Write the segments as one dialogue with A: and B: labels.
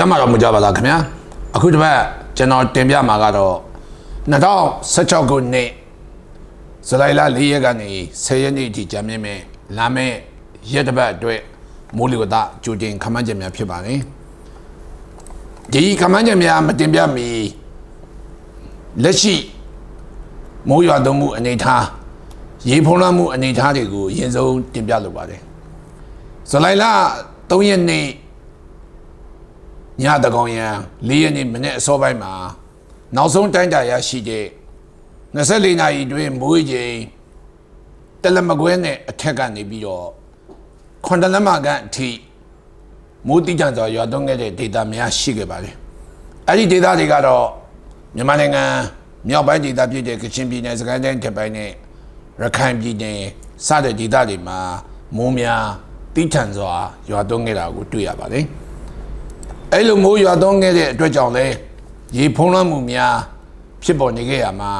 A: ကျမ်းမာတော်မူကြပါလားခင်ဗျာအခုတစ်ပတ်ကျွန်တော်တင်ပြမှာကတော့2016ခုနှစ်ဇူလိုင်လ4ရက်ကနေ10ရက်နေ့အထိကြာမြင့်မဲ့လာမယ့်ရက်တစ်ပတ်အတွက်မိုးလေဝသကြိုတင်ခန့်မှန်းချက်များဖြစ်ပါတယ်ဒီခန့်မှန်းချက်များမတင်ပြမီလက်ရှိမိုးရွာသွန်းမှုအနေအထားရေဖုံးလွှမ်းမှုအနေအထားတွေကိုအရင်ဆုံးတင်ပြလိုပါတယ်ဇူလိုင်လ3ရက်နေ့ ညတကောင်ရန်၄ရက်နေ့မနေ့အစောပိုင်းမှာနောက်ဆုံးတိုင်းတာရရှိတဲ့24နာရီအတွင်းမိုးချိန်တလမကွဲနဲ့အထက်ကနေပြီးတော့ခွန်တလမကန်အထိမိုးတိကျစွာရွာသွန်းခဲ့တဲ့ဒေတာများရှိခဲ့ပါတယ်။အဲ့ဒီဒေတာတွေကတော့မြန်မာနိုင်ငံမြောက်ပိုင်းဒေတာဖြစ်တဲ့ကချင်ပြည်နယ်စကိုင်းတိုင်းထက်ပိုင်းနဲ့ရခိုင်ပြည်နယ်စတဲ့ဒေတာတွေမှာမိုးများတိကျစွာရွာသွန်းခဲ့တာကိုတွေ့ရပါတယ်။ အဲ့လိုမိုးရွာသွန်းခဲ့တဲ့အတွက်ကြောင့်လဲရေဖုံးလွှမ်းမှုများဖြစ်ပေါ်နေခဲ့ရမှာ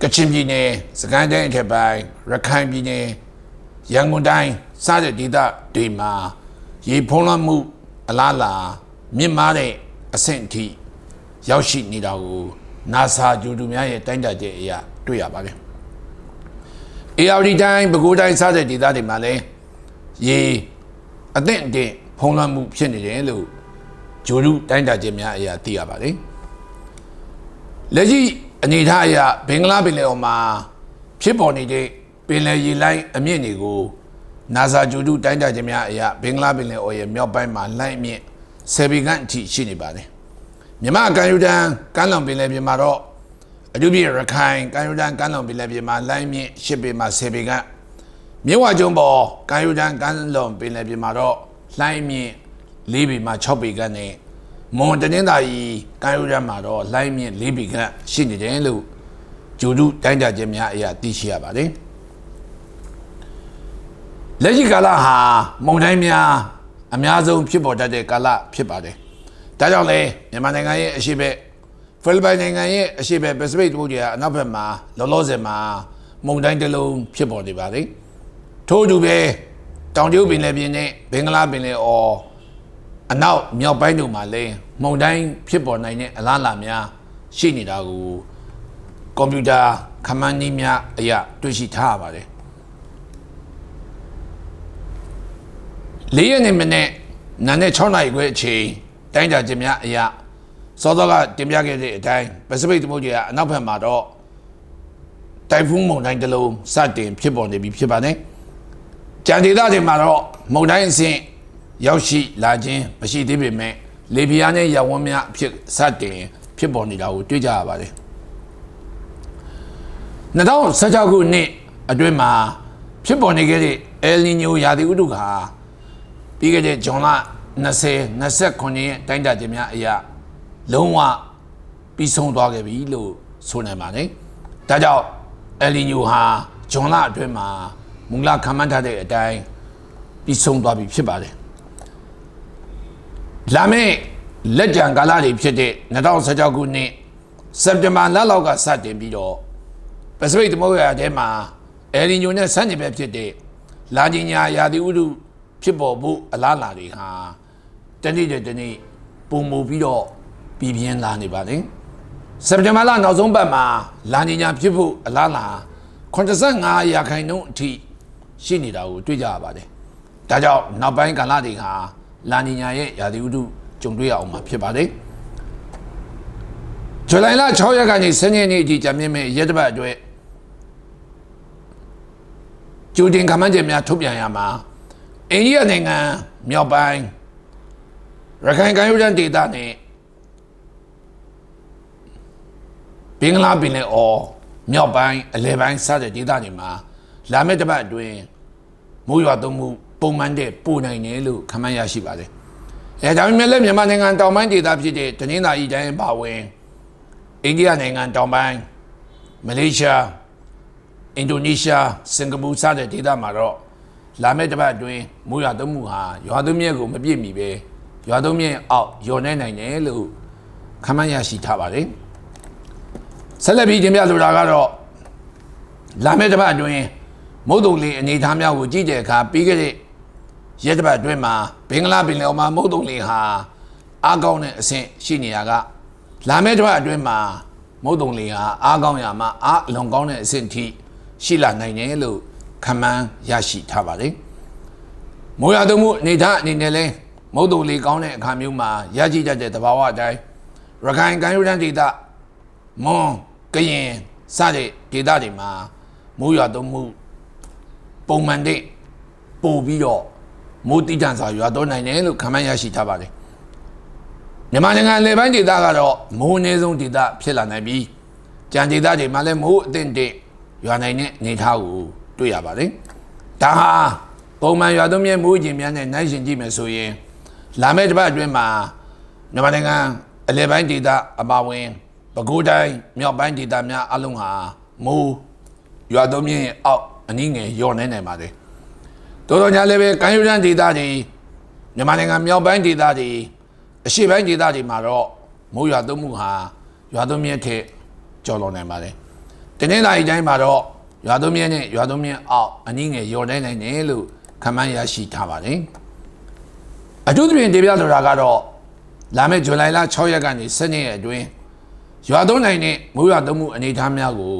A: ကချင်ပြည်နယ်စကိုင်းတိုင်းအထက်ပိုင်းရခိုင်ပြည်နယ်ရန်ကုန်တိုင်းစတဲ့ဒေသတွေမှာရေဖုံးလွှမ်းမှုအလားလာမြင့်မားတဲ့အဆင့်အထိရောက်ရှိနေတာကို NASA ဂျူတူများရဲ့တိုင်းတာချက်အရတွေ့ရပါတယ်။ ARD တိုင်းပဲခူးတိုင်းစတဲ့ဒေသတွေမှာလည်းရေအသင့်အင့် ဖုံးလွှမ်းမှုဖြစ်နေတယ်လို့ဂျိုရုတိုင်းတာချက်များအရာသိရပါတယ်။လက်ရှိအနေအထားအရဘင်္ဂလားပင်လယ်အော်မှာဖြစ်ပေါ်နေတဲ့ပင်လယ်ရေလိုင်းအမြင့်တွေကို NASA ဂျိုရုတိုင်းတာချက်များအရာဘင်္ဂလားပင်လယ်အော်ရဲ့မြောက်ပိုင်းမှာလိုင်းအမြင့်ဆယ်ပေခန့်အထိရှိနေပါတယ်။မြမကံယူတန်ကမ်းလွန်ပင်လယ်ပြင်မှာတော့အထူးဖြင့်ရခိုင်ကံယူတန်ကမ်းလွန်ပင်လယ်ပြင်မှာလိုင်းမြင့်၈ပေမှ၁၀ပေခန့်မြဝကျုံပေါ်ကံယူတန်ကမ်းလွန်ပင်လယ်ပြင်မှာတော့ လိုင်းမြင့်၄ပေမှ6ပေခန့်နဲ့မွန်တနင်္သာရီကံယူတန်မှာတော့လိုင်းမြင့်၄ပေခန့်ရှိနေတယ်လို့ဂျိုဒုတိုင်းတာချက်များအရာသိရှိရပါတယ်လက်ရှိကာလဟာမုန်တိုင်းများအများဆုံးဖြစ်ပေါ်တတ်တဲ့ကာလဖြစ်ပါတယ်ဒါကြောင့်လဲမြန်မာနိုင်ငံရဲ့အရှိဘက်ဖိလစ်ပိုင်နိုင်ငံရဲ့အရှိဘက်ပစိဖိတ်သမုဒ္ဒရာအနောက်ဘက်မှာလောလောဆယ်မှာမုန်တိုင်းတစ်လုံးဖြစ်ပေါ်နေပါတယ်ထို့အတူပဲ တောင်ကျုပ်ပင်လယ်ပြင်နဲ့ဘင်္ဂလားပင်လယ်အော်အနောက်မြောက်ပိုင်းတို့မှာလည်းမုန်တိုင်းဖြစ်ပေါ်နိုင်တဲ့အလားအလာများရှိနေတာကိုကွန်ပျူတာခမန်းနည်းများအရာတွေ့ရှိထားရပါတယ်လေးရက်နေ့မနေ့နာနဲ့6နာရီခွဲအချိန်တိုင်းတာခြင်းများအရာစောစောကတင်ပြခဲ့တဲ့အတိုင်းပစိဖိတ်သမုဒ္ဒရာအနောက်ဘက်မှာတော့တိုင်ဖုန်းမုန်တိုင်းတစ်လုံးစတင်ဖြစ်ပေါ်နေပြီဖြစ်ပါတယ် ကြံဒေသတွေမှာတော့မုန်တိုင်းအဆင့်ရောက်ရှိလာခြင်းမရှိသေးပေမဲ့လေပြင်းနဲ့ရဝန်းများအဖြစ်စတင်ဖြစ်ပေါ်နေတာကိုတွေ့ကြရပါတယ်2016ခုနှစ်အတွင်းမှာဖြစ်ပေါ်နေခဲ့တဲ့အယ်နီညိုရာသီဥတုဟာပြီးခဲ့တဲ့ဇွန်လ20 29ရက်တိုင်းတာခြင်းများအရာလုံးဝပြီးဆုံးသွားခဲ့ပြီလို့ဆိုနိုင်ပါတယ်။ဒါကြောင့်အယ်နီညိုဟာဇွန်လအတွင်းမှာ မူလခံမှန်းထားတဲ့အတိုင်းပြီးဆုံးသွားပြီဖြစ်ပါတယ်။လာမယ့်လက်ကြံကာလတွေဖြစ်တဲ့2016ခုနှစ်စက်တင်ဘာလလောက်ကစတင်ပြီးတော့ပစိဖိတ်သမုဒ္ဒရာထဲမှာအယ်နီညိုနဲ့ဆန်းကျင်ဘက်ဖြစ်တဲ့လာနီညာရာသီဥတုဖြစ်ပေါ်ဖို့အလားအလာတွေဟာတနေ့တည်းတနေ့ပုံမူပြီးတော့ပြည်ပြင်းလာနေပါတယ်စက်တင်ဘာလနောက်ဆုံးပတ်မှာလာနီညာဖြစ်ဖို့အလားအလာ85ရာခိုင်နှုန်းအထိ ရှိနေတာကိုတွေ့ကြရပါတယ်ဒါကြောင့်နောက်ပိုင်းကာလတွေဟာလာနီညာရဲ့ရာသီဥတုကြုံတွေ့ရအောင်မှာဖြစ်ပါတယ်ဇူလိုင်လ6ရက်ကနေ10ရက်နေ့အထိကြာမြင့်မဲ့ရက်တစ်ပတ်အတွက်ကျူတင်ခမန်းချက်များထုတ်ပြန်ရမှာအိန္ဒိယနိုင်ငံမြောက်ပိုင်းရခိုင်ကမ်းရိုးတန်းဒေသနဲ့ဘင်္ဂလားပင်လယ်အော်မြောက်ပိုင်းအလယ်ပိုင်းစတဲ့ဒေသတွေမှာလာမယ့်တစ်ပတ်အတွင်း မိုးရွာသွန်းမှုပုံမှန်တဲ့ပိုနိုင်တယ်လို့ခန့်မှန်းရရှိပါတယ်။အဲဒါပေမဲ့လည်းမြန်မာနိုင်ငံတောင်ပိုင်းဒေသဖြစ်တဲ့တနင်္သာရီတိုင်းပါဝင်အိန္ဒိယနိုင်ငံတောင်ပိုင်းမလေးရှားအင်ဒိုနီးရှားစင်ကာပူစတဲ့ဒေသမှာတော့လာမယ့်တစ်ပတ်အတွင်းမိုးရွာသွန်းမှုဟာရွာသွန်းမြက်ကိုမပြည့်မီပဲရွာသွန်းမြက်အောက်ညော်နေနိုင်တယ်လို့ခန့်မှန်းရရှိထားပါတယ်ဆက်လက်ပြီးတင်ပြလိုတာကတော့လာမယ့်တစ်ပတ်အတွင်း မုတ်တုံလေးအနေထားများကိုကြည့်တဲ့အခါပြီးခဲ့တဲ့ရက်တစ်ပတ်အတွင်းမှာဘင်္ဂလားပင်လယ်အော်မှာမုတ်တုံလေးဟာအားကောင်းတဲ့အဆင့်ရှိနေရကလာမယ့်တစ်ပတ်အတွင်းမှာမုတ်တုံလေးဟာအားကောင်းရမှာအားအလွန်ကောင်းတဲ့အဆင့်ထိရှိလာနိုင်တယ်လို့ခန့်မှန်းရရှိထားပါတယ်။မိုးရွာသွန်းမှုအနေထားအနေနဲ့လဲမုတ်တုံလေးကောင်းတဲ့အခါမျိုးမှာရရှိတတ်တဲ့သဘာဝအတိုင်းရခိုင်ကမ်းရိုးတန်းဒေသမွန်ကရင်စတဲ့ဒေသတွေမှာမိုးရွာသွန်းမှု ပုံမှန်တဲ့ပို့ပြီးတော့မိုးတိတန့်စွာရွာသွန်းနိုင်တယ်လို့ခန့်မှန်းရရှိထားပါတယ်။မြန်မာနိုင်ငံလေပိုင်းဒေသကတော့မိုးအနည်းဆုံးဒေသဖြစ်လာနိုင်ပြီးကြံဒေသတွေမှာလည်းမိုးအသင့်တဲ့ရွာနိုင်တဲ့အနေအထားကိုတွေ့ရပါတယ်။ဒါဟာပုံမှန်ရွာသွန်းမြဲမိုးကြီးများနဲ့နိုင်ရှင်ကြည့်မယ်ဆိုရင်လာမယ့်တစ်ပတ်အတွင်းမှာမြန်မာနိုင်ငံအလဲပိုင်းဒေသအပါအဝင်ပဲခူးတိုင်းမြောက်ပိုင်းဒေသများအလုံးဟာမိုးရွာသွန်းမြဲအောက် အနည်းငယ်လျော့နေနိုင်ပါတယ်။တော်တော်ညာလည်းပဲကမ်းရိုးတန်းဒေသတွေမြန်မာနိုင်ငံမြောက်ပိုင်းဒေသတွေအရှေ့ပိုင်းဒေသတွေမှာတော့မိုးရွာသွန်းမှုဟာရွာသွန်းမြဲထက်ကျော်လွန်နိုင်ပါတယ်။တင်းနေတာအတိုင်းမှာတော့ရွာသွန်းမြဲနဲ့ရွာသွန်းမြဲအောက်အနည်းငယ်လျော့နေနိုင်တယ်လို့ခန့်မှန်းရရှိထားပါတယ်။အထူးသဖြင့်တင်ပြလိုတာကတော့လာမယ့်ဇူလိုင်လ6ရက်ကနေ7ရက်အတွင်းရွာသွန်းနိုင်တဲ့မိုးရွာသွန်းမှုအနေအထားများကို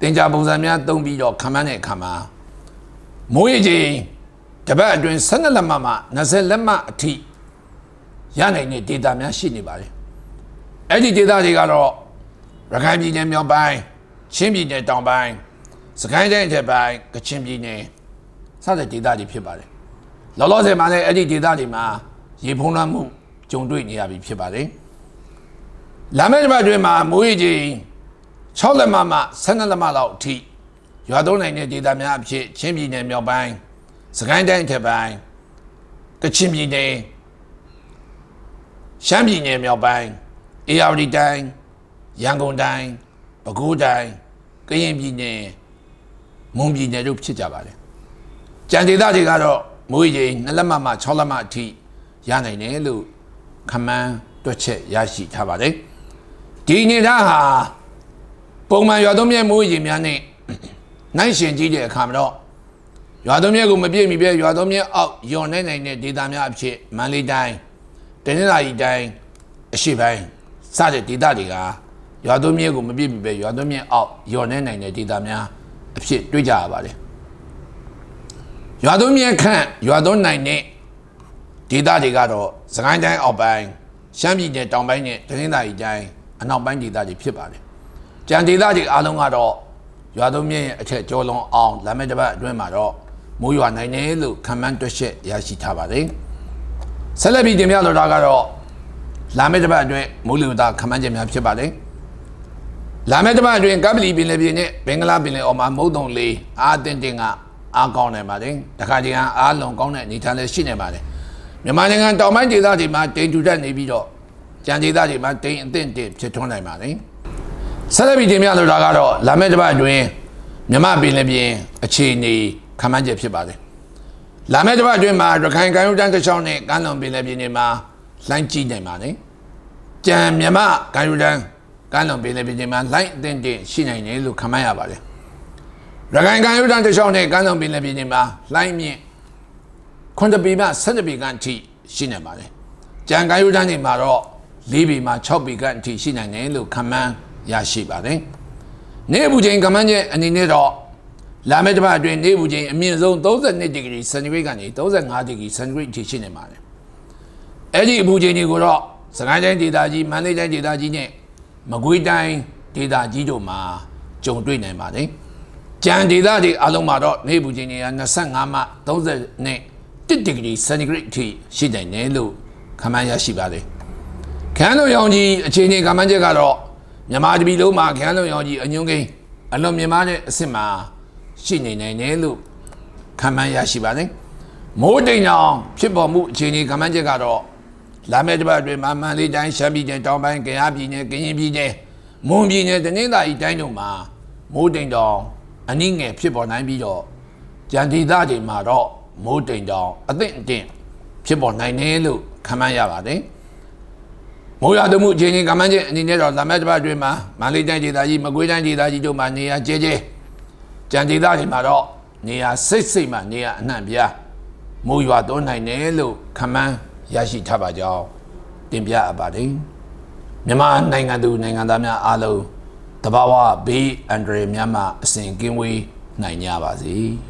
A: တင်ကြပုံစံများသုံးပြီးတော့ခန့်မှန်းတဲ့အခါမှာမိုးရေချိန်တပတ်အတွင်း12လက်မှမှ20လက်မှအထိရနိုင်တဲ့ဒေတာများရှိနေပါတယ်။အဲ့ဒီဒေတာတွေကတော့ရခိုင်ပြည်နယ်မြောက်ပိုင်းချင်းပြည်နယ်တောင်ပိုင်းစကိုင်းတိုင်းအထက်ပိုင်းကချင်ပြည်နယ်စတဲ့ဒေတာတွေဖြစ်ပါတယ်။လောလောဆယ်မှာလည်းအဲ့ဒီဒေတာတွေမှာရေဖုံးလွှမ်းမှုကြုံတွေ့နေရပြီဖြစ်ပါတယ်။လာမယ့်တစ်ပတ်အတွင်းမှာမိုးရေချိန် 6လက်မှမှ12လက်မှလောက်အထိရွာသွန်းနိုင်တဲ့ဒေသများအဖြစ်ချင်းပြည်နယ်မြောက်ပိုင်းစကိုင်းတိုင်းထက်ပိုင်းကချင်ပြည်နယ်ရှမ်းပြည်နယ်မြောက်ပိုင်းအေရဝတီတိုင်းရန်ကုန်တိုင်းပဲခူးတိုင်းကရင်ပြည်နယ်မွန်ပြည်နယ်တို့ဖြစ်ကြပါတယ်ကြံဒေသတွေကတော့မိုးရေချိန်2လက်မှမှ6လက်မှအထိရနိုင်တယ်လို့ခမန်းတွက်ချက်ရရှိထားပါတယ်ဒီအနေထားဟာ ပုံမှန်ရွာသွန်းမြဲမိုးရေများနဲ့နိုင်ရှင်ကြီးတဲ့အခါမှာတော့ရွာသွန်းမြဲကိုမပြည့်မီပြဲရွာသွန်းမြဲအောက်ယွန်နေနိုင်တဲ့ဒေသများအဖြစ်မန္တလေးတိုင်းတနင်္သာရီတိုင်းအရှိပိုင်းစတဲ့ဒေသတွေကရွာသွန်းမြဲကိုမပြည့်မီပြဲရွာသွန်းမြဲအောက်ယွန်နေနိုင်တဲ့ဒေသများအဖြစ်တွေ့ကြရပါတယ်ရွာသွန်းမြဲခန့်ရွာသွန်းနိုင်တဲ့ဒေသတွေကတော့စကိုင်းတိုင်းအောက်ပိုင်းရှမ်းပြည်နယ်တောင်ပိုင်းနဲ့တနင်္သာရီတိုင်းအနောက်ပိုင်းဒေသတွေဖြစ်ပါတယ် ကြံဒေသတွေအားလုံးကတော့ရွာသွန်းမြင့်ရဲ့အထက်ကျော်လွန်အောင်လာမယ့်တစ်ပတ်အတွင်းမှာတော့မိုးရွာနိုင်တယ်လို့ခန့်မှန်းတွက်ချက်ရရှိထားပါတယ်။ဆက်လက်ပြီးတင်ပြလိုတာကတော့လာမယ့်တစ်ပတ်အတွင်းမိုးလေဝသခန့်မှန်းချက်များဖြစ်ပါတယ်။လာမယ့်တစ်ပတ်အတွင်းကပ္ပလီပင်လယ်ပြင်နဲ့ဘင်္ဂလားပင်လယ်အော်မှာမုတ်တုံလေးအားတင်တင်ကအားကောင်းနေပါတယ်။တခါတည်းကအားလွန်ကောင်းတဲ့အနေအထားလည်းရှိနေပါတယ်။မြန်မာနိုင်ငံတောင်ပိုင်းဒေသတွေမှာတိမ်ထူထပ်နေပြီးတော့ကြံဒေသတွေမှာတိမ်အသင့်တင်ဖြစ်ထွန်းနိုင်ပါတယ်။ ဆက်လက်ပြီးတင်ပြလိုတာကတော့လာမယ့်တစ်ပတ်အတွင်းမြမပင်လည်းပြင်အခြေအနေခန့်မှန်းချက်ဖြစ်ပါတယ်။လာမယ့်တစ်ပတ်အတွင်းမှာရခိုင်ကမ်းရိုးတန်းတစ်ချောင်းနဲ့ကမ်းလွန်ပင်လည်းပြင်တွေမှာလှိုင်းကြီးနိုင်ပါတယ်။ကြံမြမကမ်းရိုးတန်းကမ်းလွန်ပင်လည်းပြင်တွေမှာလှိုင်းအသင့်တင်ရှိနိုင်တယ်လို့ခန့်မှန်းရပါတယ်။ရခိုင်ကမ်းရိုးတန်းတစ်ချောင်းနဲ့ကမ်းလွန်ပင်လည်းပြင်တွေမှာလှိုင်းမြင့်ခွန်တပီမှ7ပီကန်အထိရှိနိုင်ပါတယ်။ကြံကမ်းရိုးတန်းတွေမှာတော့4ပီမှ6ပီကန်အထိရှိနိုင်တယ်လို့ခန့်မှန်း ရရှိပါတယ်။နေဘူးချိန်ကမန်းချက်အနေနဲ့တော့လာမယ့်တစ်ပတ်အတွင်းနေဘူးချိန်အမြင့်ဆုံး32ဒီဂရီစင်တီဂရိတ်ကနေ35ဒီဂရီစင်တီဂရိတ်အထိရှိနေပါတယ်။အဲ့ဒီအပူချိန်တွေကိုတော့စကိုင်းတိုင်းဒေသကြီးမန္တလေးတိုင်းဒေသကြီးနဲ့မကွေးတိုင်းဒေသကြီးတို့မှာကြုံတွေ့နိုင်ပါတယ်။ကြံဒေသတွေအလုံးမှာတော့နေဘူးချိန်တွေက25မှ30နဲ့1ဒီဂရီစင်တီဂရိတ်အထိရှိနိုင်တယ်လို့ခန့်မှန်းရရှိပါတယ်။ခန်းလိုရောင်ကြီးအခြေအနေကမန်းချက်ကတော့ မြန်မာတပီလုံးမှာခန်းလုံးရောင်ကြီးအညွန်းကိန်းအလွန်မြင်မာတဲ့အစ်စ်မှာရှိနေနိုင်တယ်လို့ခံမှန်းရရှိပါတယ်။မိုးတိမ်အောင်ဖြစ်ပေါ်မှုအခြေအနေခံမှန်းချက်ကတော့လာမယ့်တစ်ပတ်အတွင်းမှာမန္တလေးတိုင်းရှမ်းပြည်နယ်တောင်ပိုင်းကယားပြည်နယ်ကရင်ပြည်နယ်မွန်ပြည်နယ်တနင်္သာရီတိုင်းတို့မှာမိုးတိမ်တောင်အနည်းငယ်ဖြစ်ပေါ်နိုင်ပြီးတော့ကြံဒေသတွေမှာတော့မိုးတိမ်တောင်အသင့်အင့်ဖြစ်ပေါ်နိုင်တယ်လို့ခံမှန်းရပါတယ်။ မိုးရွာသွန်းမှုအခြေအနေကမန်းချင်းအနေနဲ့တော့လာမယ့်တစ်ပတ်အတွင်းမှာမန္တလေးတိုင်းဒေသကြီးမကွေးတိုင်းဒေသကြီးတို့မှာနေရာကျဲကျဲကြံဒေသတွေမှာတော့နေရာစိတ်စိတ်မှနေရာအနှံ့ပြားမိုးရွာသွန်းနိုင်တယ်လို့ခမန်းရရှိထားပါကြောင်းတင်ပြအပ်ပါတယ်မြန်မာနိုင်ငံသူနိုင်ငံသားများအားလုံးတဘာဝဘေးအန္တရာယ်များမှအစဉ်ကင်းဝေးနိုင်ကြပါစေ။